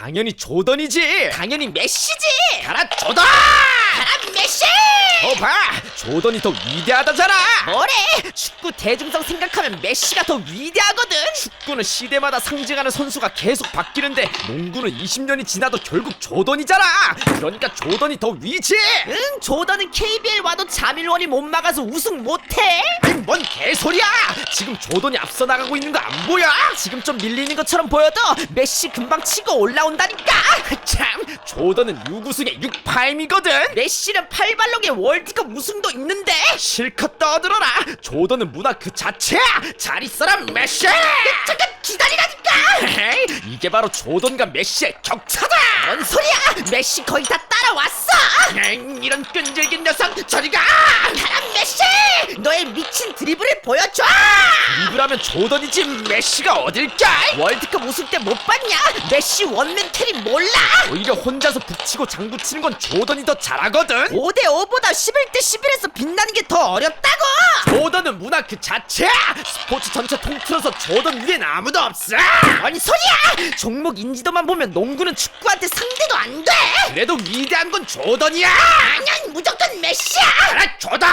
당연히 조던이지. 당연히 메시지. 가라 조던. 가라 메시. 어봐 조던이 더 위대하다잖아. 뭐래? 축구 대중성 생각하면 메시가 더 위대하거든. 축구는 시대마다 상징하는 선수가 계속 바뀌는데 농구는 20년이 지나도 결국 조던이잖아. 그러니까 조던이 더 위지. 응, 조던은 KBL 와도 자밀원이 못 막아서 우승 못해. 뭔 개소리야! 지금 조던이 앞서 나가고 있는 거 안 보여? 지금 좀 밀리는 것처럼 보여도 메시 금방 치고 올라온다니까. 참, 조던은 6우승에 6파임이거든. 메시는 팔발록에 월드컵 우승도 있는데. 실컷 떠들어라. 조던은 문화 그 자체야. 잘 있어라, 메시. 잠깐 기다리라니까. 이게 바로 조던과 메시의 격차다. 뭔 소리야? 메시 거의 다 따라왔어. 이런 끈질긴 녀석, 저리 가. 가라 메시. 너의 미친 드리블을 보여줘. 이브라면 조던이지 메시가 어딜까? 월드컵 우승 때 못 봤냐? 메시 원맨 캐리 몰라? 오히려 혼자서 북치고 장구 치는 건 조던이 더 잘하거든. 5대 5보다 11대 11에서 빛나는 게 더 어렵다고! 조던은 문화 그 자체야! 스포츠 전체 통틀어서 조던 위엔 아무도 없어! 뭔 소리야! 종목 인지도만 보면 농구는 축구한테 상대도 안 돼! 그래도 위대한 건 조던이야! 아니야 무조건 메시야! 알아, 조던!